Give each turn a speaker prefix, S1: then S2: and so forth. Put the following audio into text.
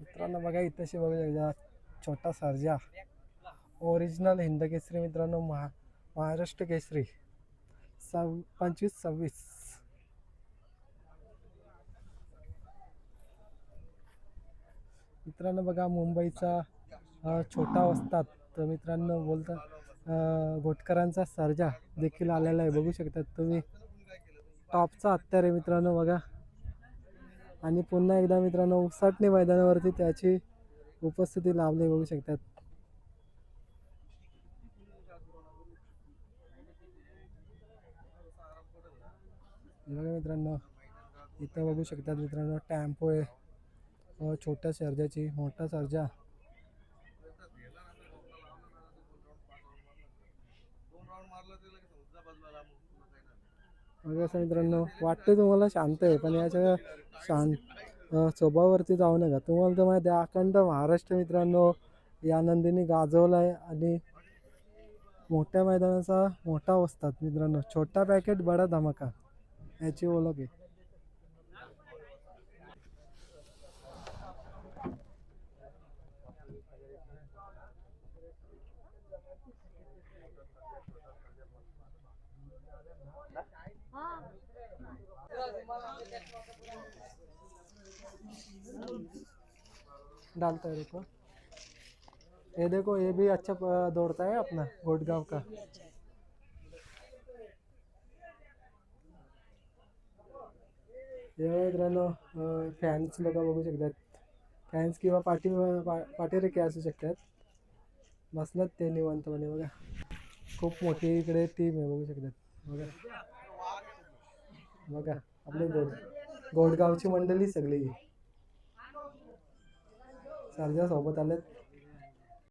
S1: मित्रांनो बघा इथंशी बघू शकता छोटा सर्जा. ओरिजिनल हिंद केसरी मित्रांनो महा महाराष्ट्र केसरी. सव पंचवीस सव्वीस. मित्रांनो बघा मुंबईचा छोटा असतात तर मित्रांनो बोलता घोटकरांचा सर्जा देखील आलेला आहे. बघू शकतात तुम्ही. टॉपचा अत्यार आहे मित्रांनो बघा. आणि पुन्हा एकदा मित्रांनो उसाटणे मैदानावरती त्याची उपस्थिती लाभली बघू शकतात. बघा मित्रांनो इथं बघू शकतात मित्रांनो टॅम्पो आहे. छोट्या सर्जाची मोठा सर्जा बघा असं मित्रांनो वाटते तुम्हाला शांत आहे पण याच्या शांत स्वभावावरती जाऊ नका. तुम्हाला तर माहिती आहे अखंड महाराष्ट्र मित्रांनो या नंदीने गाजवला आहे आणि मोठ्या मैदानाचा मोठा असतात मित्रांनो. छोटा पॅकेट बडा धमाका. याची ओळख आहे. डालता है देखो। ये देखो, ये भी अच्छा दौड़ता है अपना गोटगांव का। हे मित्रांनो फॅन्स लोक बघू शकतात फॅन्स किंवा पाठी पाठीरेखे असू शकतात बसलात ते निवांतपणे बघा खूप मोठी इकडे टीम आहे बघू शकतात बघा बघा आपले गोड गोडगावची मंडळी सगळी. सरजा सोबत आलेत.